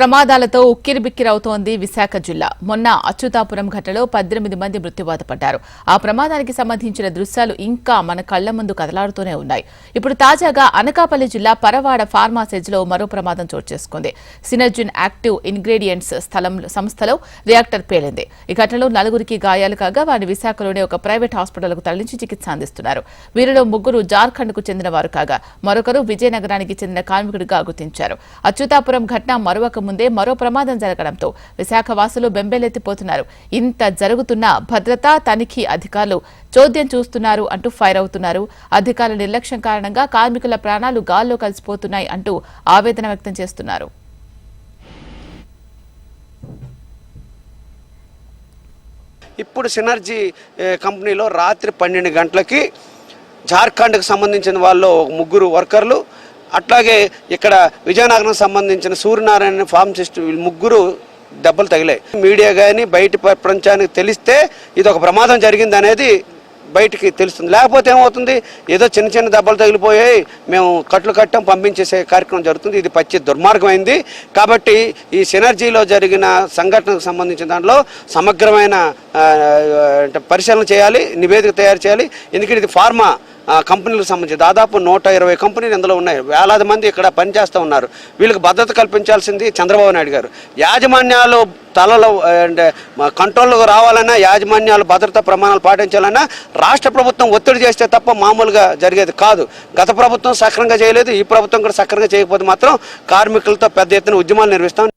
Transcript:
ప్రమాదాలతో ఉక్కిరిబిక్కిరవుతోంది విశాఖ జిల్లా. మొన్న అచ్యుతాపురం ఘటనలో పద్దెనిమిది మంది మృత్యువాత పడ్డారు ఆ ప్రమాదానికి సంబంధించిన దృశ్యాలు ఇంకా మన కళ్ళ ముందు కదలాడుతూనే ఉన్నాయి. ఇప్పుడు తాజాగా అనకాపల్లి జిల్లా పరవాడ ఫార్మాసేజ్లో మరో ప్రమాదం చోటు చేసుకుంది. సినర్జిన్ యాక్టివ్ ఇంగ్రీడియంట్స్ స్థలం సంస్థలో రియాక్టర్ పేలింది. ఈ ఘటనలో నలుగురికి గాయాలు కాగా వారిని విశాఖలోని ఒక ప్రైవేట్ హాస్పిటల్కు తరలించి చికిత్స అందిస్తున్నారు. వీరిలో ముగ్గురు జార్ఖండ్కు చెందిన వారు కాగా మరొకరు విజయనగరానికి చెందిన కార్మికుడిగా గుర్తించారు. అచ్యుతాపురం ఘటన మరొక ముందే మరో ప్రమాదం జరగడంతో విశాఖ వాసులు బెంబేలెత్తిపోతున్నారు. ఇంత జరుగుతున్నా భద్రతా తనిఖీ అధికారులు చోద్యం చూస్తున్నారు అంటూ ఫైర్ అవుతున్నారు. అధికారుల నిర్లక్ష్యం కారణంగా కార్మికుల ప్రాణాలు గాల్లో కలిసిపోతున్నాయి అంటూ ఆవేదన వ్యక్తం చేస్తున్నారు. ఇప్పుడు సినర్జీ కంపెనీలో రాత్రి పన్నెండు గంటలకి జార్ఖండ్కి సంబంధించిన వాళ్ళు ముగ్గురు వర్కర్లు అట్లాగే ఇక్కడ విజయనగరం సంబంధించిన సూర్యనారాయణ ఫార్మ్ సిస్టమ్ ముగ్గురు దెబ్బలు తగిలాయి. మీడియా కానీ బయట ప్రపంచానికి తెలిస్తే ఇది ఒక ప్రమాదం జరిగింది అనేది బయటికి తెలుస్తుంది. లేకపోతే ఏమవుతుంది? ఏదో చిన్న చిన్న దెబ్బలు తగిలిపోయాయి. మేము కట్లు కట్టం పంపించేసే కార్యక్రమం జరుగుతుంది. ఇది పచ్చి దుర్మార్గమైంది. కాబట్టి ఈ సినర్జీలో జరిగిన సంఘటనకు సంబంధించిన దాంట్లో సమగ్రమైన పరిశీలన చేయాలి నివేదిక తయారు చేయాలి. ఎందుకంటే ఇది ఫార్మా. కంపెనీలకు సంబంధించి దాదాపు నూట ఇరవై కంపెనీలు ఇందులో ఉన్నాయి. వేలాది మంది ఇక్కడ పనిచేస్తూ ఉన్నారు. వీళ్ళకి భద్రత కల్పించాల్సింది చంద్రబాబు నాయుడు గారు. యాజమాన్యాలు తలలో అంటే కంట్రోల్లోకి రావాలన్నా యాజమాన్యాలు భద్రతా ప్రమాణాలు పాటించాలన్నా రాష్ట్ర ప్రభుత్వం ఒత్తిడి చేస్తే తప్ప మామూలుగా జరిగేది కాదు. గత ప్రభుత్వం సక్రమంగా చేయలేదు ఈ ప్రభుత్వం కూడా సక్రమంగా చేయకపోతే మాత్రం కార్మికులతో పెద్ద ఎత్తున ఉద్యమాలు నిర్వహిస్తాం.